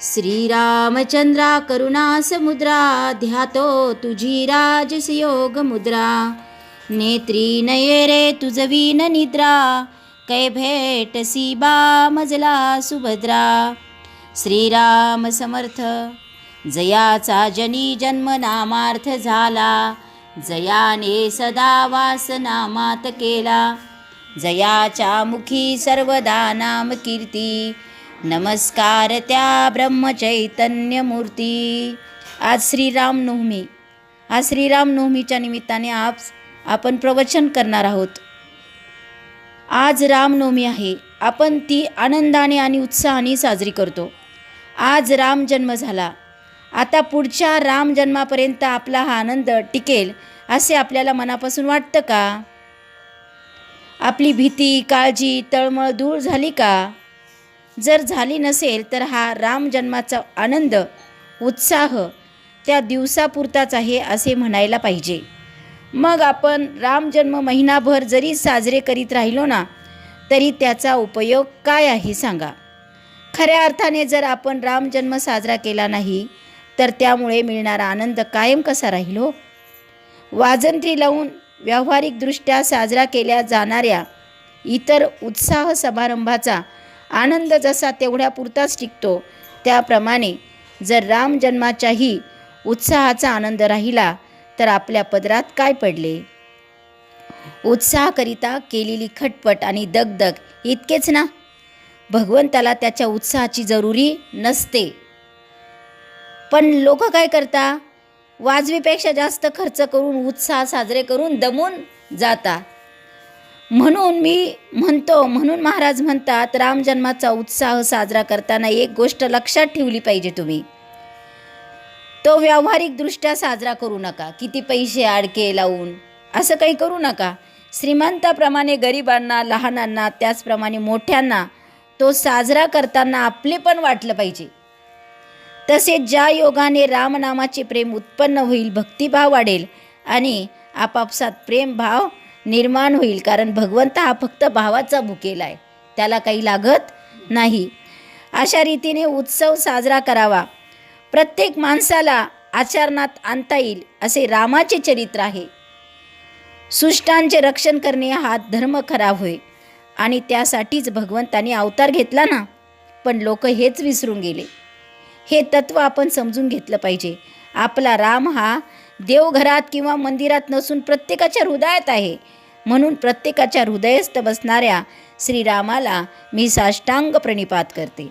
श्रीरामचंद्रा करुणा समुद्रा ध्यातो तुझी राजसयोग मुद्रा. नेत्री नयेरे रे तुझवीन निद्रा कै भेटसी बा मजला सुभद्रा. श्रीराम समर्थ जयाचा जनी जन्म नामार्थ झाला. जयाने सदा वास नामात केला. जयाच्या मुखी सर्वदा नाम कीर्ती नमस्कार त्या ब्रह्मचैतन्य मूर्ती आज श्रीरामनवमी आज श्रीरामनवमीच्या निमित्ताने आप आपण प्रवचन करणार आहोत. आज रामनवमी आहे. आपण ती आनंदाने आणि उत्साहाने साजरी करतो. आज राम जन्म झाला. आता पुढच्या राम जन्मापर्यंत आपला हा आनंद टिकेल असे आपल्याला मनापासून वाटतं का? आपली भीती काळजी तळमळ दूर झाली का? जर झाली नसेल तर हा रामजन्माचा आनंद उत्साह त्या दिवसापुरताच आहे असे म्हणायला पाहिजे. मग आपण रामजन्म महिनाभर जरी साजरे करीत राहिलो ना तरी त्याचा उपयोग काय आहे सांगा. खऱ्या अर्थाने जर आपण रामजन्म साजरा केला नाही तर त्यामुळे मिळणारा आनंद कायम कसा राहील? हो वाजंत्री लावून व्यावहारिकदृष्ट्या साजरा केल्या जाणाऱ्या इतर उत्साह समारंभाचा आनंद जसा तेवढ्या पुरताच टिकतो त्याप्रमाणे जर रामजन्माच्याही उत्साहाचा आनंद राहिला तर आपल्या पदरात काय पडले? उत्साहाकरिता केलेली खटपट आणि दगदग इतकेच ना? भगवंताला त्याच्या उत्साहाची जरुरी नसते. पण लोक काय करता? वाजवीपेक्षा जास्त खर्च करून उत्साह साजरे करून दमून जाता. म्हणून मी म्हणतो म्हणून महाराज म्हणतात रामजन्माचा उत्साह साजरा करताना एक गोष्ट लक्षात ठेवली पाहिजे तुम्ही. तो व्यावहारिकदृष्ट्या साजरा करू नका. किती पैसे आडके लावून. असं काही करू नका. श्रीमंताप्रमाणे गरिबांना लहानांना त्याचप्रमाणे मोठ्यांना तो साजरा करताना आपले पण वाटलं पाहिजे. तसेच ज्या योगाने रामनामाचे प्रेम उत्पन्न होईल भक्तिभाव वाढेल आणि आपापसात प्रेमभाव निर्माण होईल कारण भगवंत हा फक्त भावाचा भुकेला आहे. त्याला काही लागत नाही. अशा रीतीने उत्सव साजरा करावा. प्रत्येक माणसाला आचरणात आणता येईल असे रामाचे चरित्र आहे. सुष्टांचे रक्षण करणे हा धर्म खरा होय आणि त्यासाठीच भगवंताने अवतार घेतला ना? पण लोक हेच विसरून गेले. हे तत्त्व आपण समजून घेतलं पाहिजे. आपला राम हा देवघरात किंवा मंदिरात नसून प्रत्येकाच्या हृदयात आहे. म्हणून प्रत्येकाच्या हृदयस्थ बसणाऱ्या श्रीरामाला मी साष्टांग प्रणिपात करते.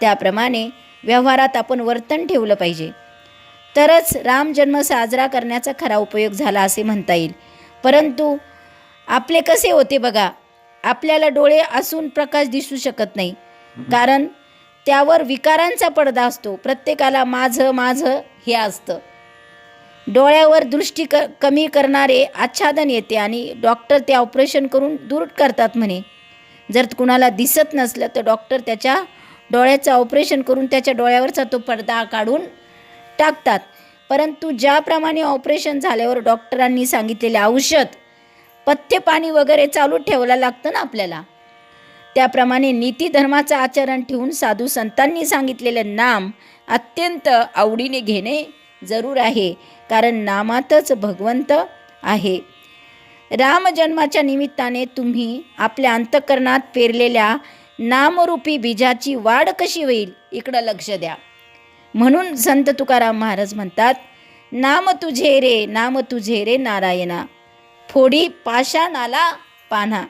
त्याप्रमाणे व्यवहारात आपण वर्तन ठेवलं पाहिजे. तरच रामजन्म साजरा करण्याचा खरा उपयोग झाला असे म्हणता येईल. परंतु आपले कसे होते बघा आपल्याला डोळे असून प्रकाश दिसू शकत नाही. कारण त्यावर विकारांचा पडदा असतो. प्रत्येकाला माझं माझं हे असतं. डोळ्यावर दृष्टी क कमी करणारे आच्छादन येते आणि डॉक्टर ते ऑपरेशन करून दूर करतात म्हणे. जर कुणाला दिसत नसलं तर डॉक्टर त्याच्या डोळ्याचं ऑपरेशन करून त्याच्या डोळ्यावरचा तो पडदा काढून टाकतात. परंतु ज्याप्रमाणे ऑपरेशन झाल्यावर डॉक्टरांनी सांगितलेले औषध पथ्य पाणी वगैरे चालू ठेवायला लागतं ना आपल्याला. त्याप्रमाणे नीती धर्माचं आचरण ठेवून साधू संतांनी सांगितलेले नाम अत्यंत आवडीने घेणे जरूर आहे कारण नामातच भगवंत आहे. रामजन्माच्या निमित्ताने तुम्ही आपल्या अंतकरणात पेरलेल्या नामरूपी बीजाची वाढ कशी होईल इकडं लक्ष द्या. म्हणून संत तुकाराम महाराज म्हणतात नाम तुझे रे नाम तुझे रे नारायणा. फोडी पाषाणाला पान्हा.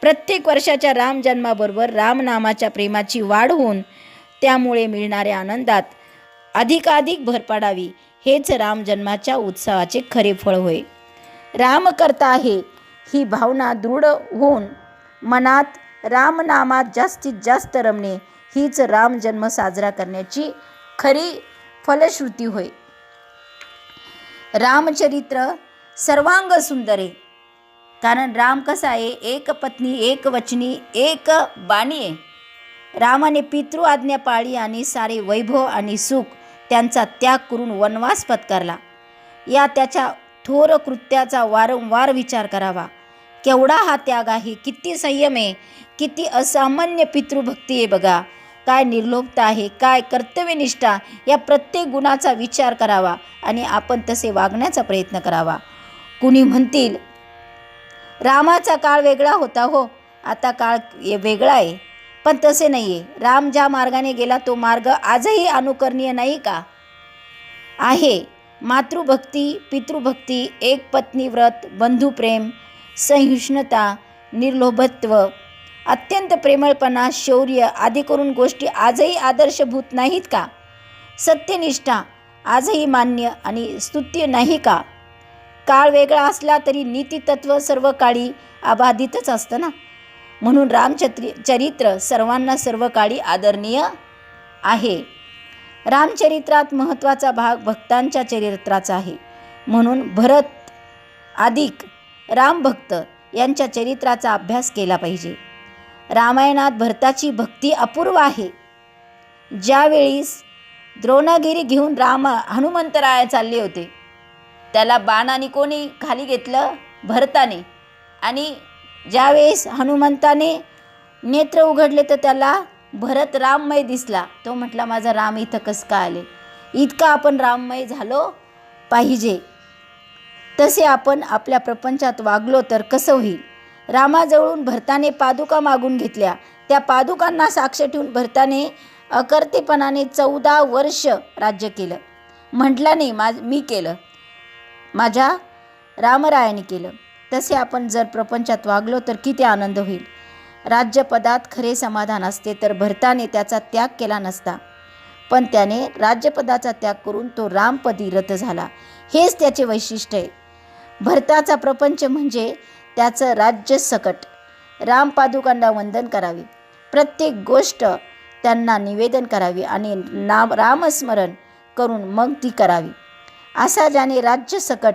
प्रत्येक वर्षाच्या रामजन्माबरोबर रामनामाच्या प्रेमाची वाढ होऊन त्यामुळे मिळणाऱ्या आनंदात अधिकाधिक भर पाडावी. हेच राम जन्माच्या उत्सवाचे खरे फळ होय. राम करता आहे ही भावना दृढ होऊन मनात रामनामात जास्तीत जास्त रमणे हीच राम जन्म साजरा करण्याची खरी फलश्रुती होय. रामचरित्र सर्वांग सुंदर आहे कारण राम कसा आहे एक पत्नी एक वचनी एक बाणी आहे. रामाने पितृ आज्ञा पाळी आणि सारे वैभव आणि सुख त्यांचा त्याग करून वनवास पत्करला. या त्याच्या थोर कृत्याचा वारंवार विचार करावा. केवढा हा त्याग आहे? किती संयम आहे? किती असामान्य पितृभक्ती आहे बघा. काय निर्लोभता आहे? काय कर्तव्यनिष्ठा? या प्रत्येक गुणाचा विचार करावा आणि आपण तसे वागण्याचा प्रयत्न करावा. कुणी म्हणतील रामाचा काळ वेगळा होता हो. आता काळ वेगळा आहे. पण तसे नाही आहे राम ज्या मार्गाने गेला तो मार्ग आजही अनुकरणीय नाही का? आहे. मातृभक्ती पितृभक्ती एक पत्नी व्रत बंधुप्रेम सहिष्णुता निर्लोभत्व अत्यंत प्रेमळपणा शौर्य आदी करून गोष्टी आजही आदर्शभूत नाहीत का? सत्यनिष्ठा आजही मान्य आणि स्तुत्य नाही का? काळ वेगळा असला तरी नीतितत्व सर्व काळी अबाधितच असतं ना? म्हणून रामचत्री चरित्र सर्वांना सर्व काळी आदरणीय आहे. रामचरित्रात महत्त्वाचा भाग भक्तांच्या चरित्राचा आहे. म्हणून भरत अधिक रामभक्त यांच्या चरित्राचा अभ्यास केला पाहिजे. रामायणात भरताची भक्ती अपूर्व आहे. ज्यावेळीस द्रोणागिरी घेऊन राम हनुमंतराया चालले होते त्याला बाणाने कोणी खाली घेतलं? भरताने. आणि ज्यावेळेस हनुमंताने नेत्र उघडले तर त्याला भरत राममय दिसला. तो म्हटला माझा राम इथं कसं का आले? इतका आपण राममय झालो पाहिजे. तसे आपण आपल्या प्रपंचात वागलो तर कसं होईल? रामाजवळून भरताने पादुका मागून घेतल्या. त्या पादुकांना साक्ष ठेवून भरताने अकर्तेपणाने चौदा वर्ष राज्य केलं. म्हटलं नाही मा मी केलं. माझ्या रामरायाने केलं. तसे आपण जर प्रपंचात वागलो तर किती आनंद होईल. राज्यपदात खरे समाधान असते तर भरताने त्याचा त्याग केला नसता. पण त्याने राज्यपदाचा त्याग करून तो रामपदी रथ झाला. हेच त्याचे वैशिष्ट्य आहे. भरताचा प्रपंच म्हणजे त्याचं राज्य सकट. रामपादुकांना वंदन करावे. प्रत्येक गोष्ट त्यांना निवेदन करावी आणि नाम रामस्मरण करून मग ती करावी. असा ज्याने राज्य सकट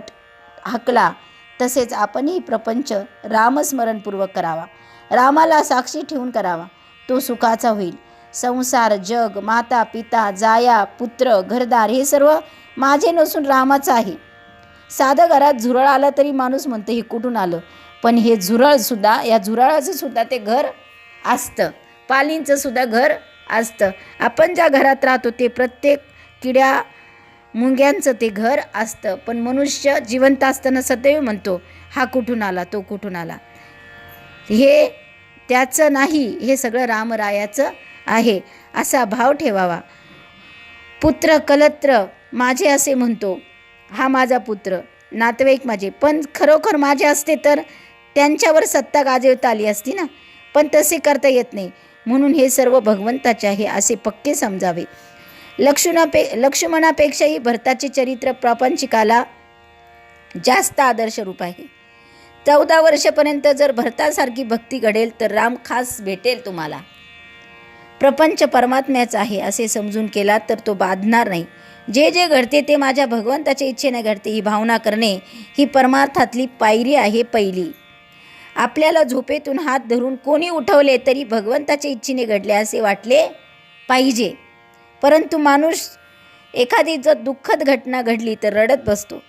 हकला तसेच आपणही प्रपंच रामस्मरणपूर्वक करावा. रामाला साक्षी ठेवून करावा. तो सुखाचा होईल. संसार जग माता पिता जाया पुत्र घरदार हे सर्व माझे नसून रामाचं आहे. साधं घरात झुरळ आलं तरी माणूस म्हणतं हे कुठून आलं? पण हे झुरळसुद्धा या झुरळाचं सुद्धा ते घर असतं. पालींचं सुद्धा घर असतं. आपण ज्या घरात राहतो ते प्रत्येक किड्या मुंग्यांचं ते घर असतं पण मनुष्य जिवंत असताना सदैव म्हणतो हा कुठून आला तो कुठून आला? हे त्याचं नाही हे सगळं रामरायाचं आहे असा भाव ठेवावा. पुत्र कलत्र माझे असे म्हणतो हा माझा पुत्र नातेवाईक माझे. पण खरोखर माझे असते तर त्यांच्यावर सत्ता गाजवता आली असती ना? पण तसे करता येत नाही. म्हणून हे सर्व भगवंताचे आहे असे पक्के समजावे. लक्ष्मणापे लक्ष्मणापेक्षाही भरताचे चरित्र प्रापंचिकाला जास्त आदर्श रूप आहे. चौदा वर्षापर्यंत जर भरतासारखी भक्ती घडेल तर राम खास भेटेल तुम्हाला. प्रपंच परमात्म्याचा आहे असे समजून केला तर तो बाधणार नाही. जे जे घडते ते माझ्या भगवंताच्या इच्छेने घडते ही भावना करणे ही परमार्थातली पायरी आहे पहिली. आपल्याला झोपेतून हात धरून कोणी उठवले तरी भगवंताच्या इच्छेने घडले असे वाटले पाहिजे. परंतु माणूस एखादी जर दुःखद घटना घडली तर रडत बसतो.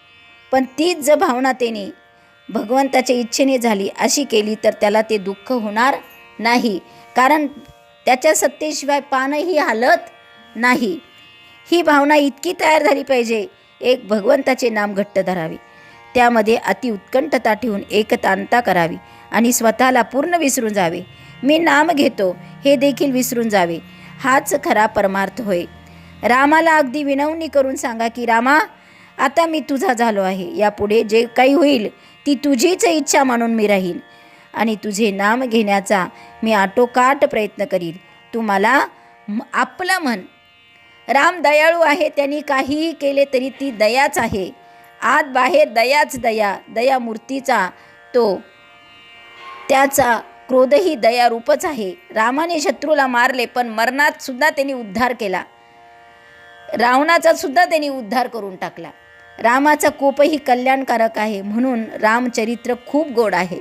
पण तीच जर भावना त्याने भगवंताच्या इच्छेने झाली अशी केली तर त्याला ते दुःख होणार नाही. कारण त्याच्या सत्तेशिवाय पानही हालत नाही. ही भावना इतकी तयार झाली पाहिजे एक भगवंताचे नाम घट्ट धरावे. त्यामध्ये अति उत्कंठता ठेवून एकतांता करावी आणि स्वतःला पूर्ण विसरून जावे. मी नाम घेतो हे देखील विसरून जावे. हाच खरा परमार्थ होय. रामाला अगदी विनवणी करून सांगा की रामा आता मी तुझा झालो आहे. यापुढे जे काही होईल ती तुझीच इच्छा मानून मी राहीन आणि तुझे नाम घेण्याचा मी आटोकाट प्रयत्न करील तू मला आपलं म्हण. राम दयाळू आहे त्यांनी काहीही केले तरी ती दयाच आहे. आत बाहेर दयाच दया दया मूर्तीचा तो त्याचा क्रोधही दयारूपच आहे. रामाने शत्रूला मारले पण मरणात सुद्धा त्यांनी उद्धार केला. रावणाचा सुद्धा त्यांनी उद्धार करून टाकला. रामाचा कोपही कल्याणकारक आहे म्हणून रामचरित्र खूप गोड आहे.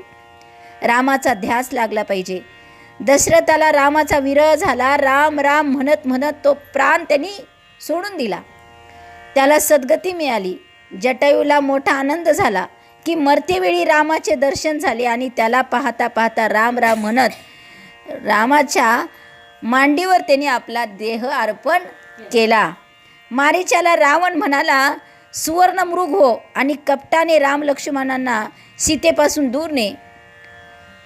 रामाचा ध्यास लागला पाहिजे. दशरथाला रामाचा विरह झाला राम राम म्हणत म्हणत तो प्राण त्यांनी सोडून दिला. त्याला सद्गती मिळाली. जटायूला मोठा आनंद झाला. की मरतेवेळी रामाचे दर्शन झाले आणि त्याला पाहता पाहता राम राम म्हणत रामाच्या मांडीवर त्याने आपला देह अर्पण केला. मारीच्याला रावण म्हणाला सुवर्णमृग हो आणि कपटाने राम लक्ष्मणांना सीतेपासून दूर ने.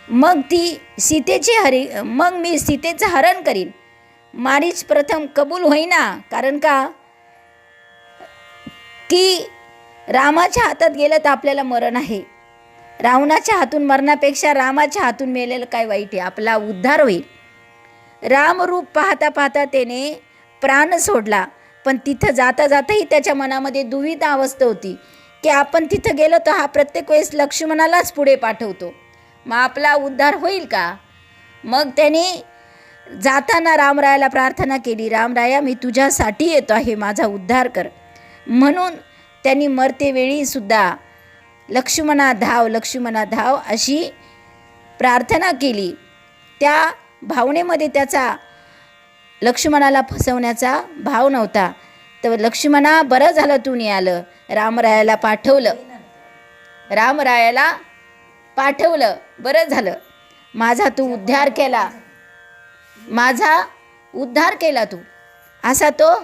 मग ती सीतेचे हरी मग मी सीतेचं हरण करीन. मारीच प्रथम कबूल होईना कारण का? की रामाच्या हातात गेलं तर आपल्याला मरण आहे. रावणाच्या हातून मरणापेक्षा रामाच्या हातून मेलेलं काय वाईट आहे? आपला उद्धार होईल. रामरूप पाहता पाहता त्याने प्राण सोडला. पण तिथं जाता जाताही त्याच्या मनामध्ये दुविधा अवस्था होती की आपण तिथं गेलो तर हा प्रत्येक वेळेस लक्ष्मणालाच पुढे पाठवतो. मग आपला उद्धार होईल का? मग त्याने जाताना रामरायाला प्रार्थना केली रामराया मी तुझ्यासाठी येतो आहे माझा उद्धार कर. म्हणून त्यांनी मरतेवेळी सुद्धा लक्ष्मणा धाव लक्ष्मणा धाव अशी प्रार्थना केली. त्या भावनेमध्ये त्याचा लक्ष्मणाला फसवण्याचा भाव नव्हता. तर लक्ष्मणा बरं झालं तू आलं रामरायाला पाठवलं. रामरायाला पाठवलं. बरं झालं. माझा तू उद्धार केला. माझा उद्धार केला तू. असा तो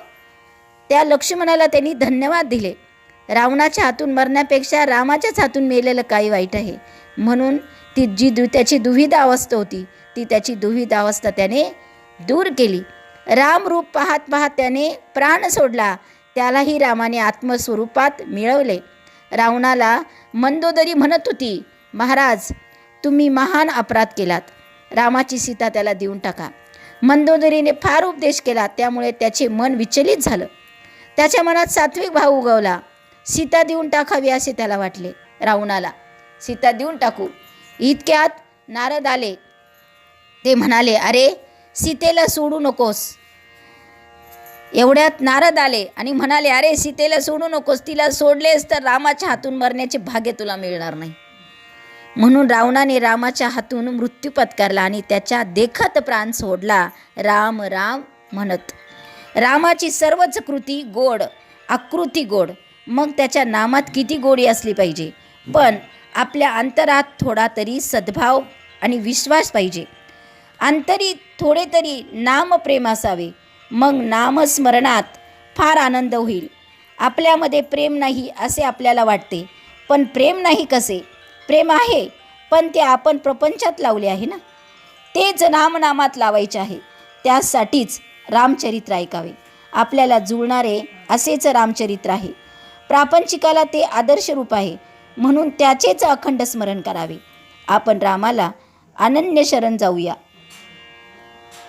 त्या लक्ष्मणाला त्यांनी धन्यवाद दिले. रावणाच्या हातून मरण्यापेक्षा रामाच्याच हातून मेलेलं काही वाईट आहे. म्हणून ती जी दु त्याची दुविधा अवस्था होती ती त्याची दुविधा अवस्था त्याने दूर केली. रामरूप पाहत पाहत त्याने प्राण सोडला. त्यालाही रामाने आत्मस्वरूपात मिळवले. रावणाला मंदोदरी म्हणत होती महाराज तुम्ही महान अपराध केलात. रामाची सीता त्याला देऊन टाका. मंदोदरीने फार उपदेश केला त्यामुळे त्याचे मन विचलित झालं. त्याच्या मनात सात्विक भाव उगवला. सीता देऊन टाकावी असे त्याला वाटले. रावणाला सीता देऊन टाकू. इतक्यात नारद आले. ते म्हणाले अरे सीतेला सोडू नकोस. एवढ्यात नारद आले आणि म्हणाले अरे सीतेला सोडू नकोस. तिला सोडलेस तर रामाच्या हातून मरण्याचे भाग्य तुला मिळणार नाही. म्हणून रावणाने रामाच्या हातून मृत्यू पत्करला आणि त्याच्या देखत प्राण सोडला. राम राम म्हणत. रामाची सर्वच कृती गोड आकृती गोड. मग त्याच्या नामात किती गोडी असली पाहिजे? पण आपल्या अंतरात थोडा तरी सद्भाव आणि विश्वास पाहिजे. अंतरी थोडे तरी नामप्रेम असावे. मग नामस्मरणात फार आनंद होईल. आपल्यामध्ये प्रेम नाही असे आपल्याला वाटते. पण प्रेम नाही कसे? प्रेम आहे पण ते आपण प्रपंचात लावले आहे ना? तेच नामनामात लावायचे आहे. त्यासाठीच रामचरित्र ऐकावे. आपल्याला जुळणारे असेच रामचरित्र आहे. प्रापंचिकाला ते आदर्श रूप आहे. म्हणून त्याचेच अखंड स्मरण करावे. आपण रामाला अनन्य शरण जाऊया.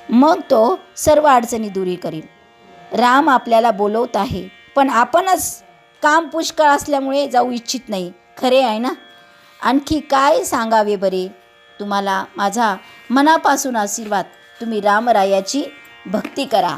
मग तो सर्व अडचणी दुरी करील. राम आपल्याला बोलवत आहे पण आपणच काम पुष्कळ असल्यामुळे जाऊ इच्छित नाही. खरे आहे ना? आणखी काय सांगावे बरे? तुम्हाला माझा मनापासून आशीर्वाद. तुम्ही रामरायाची भक्ती करा.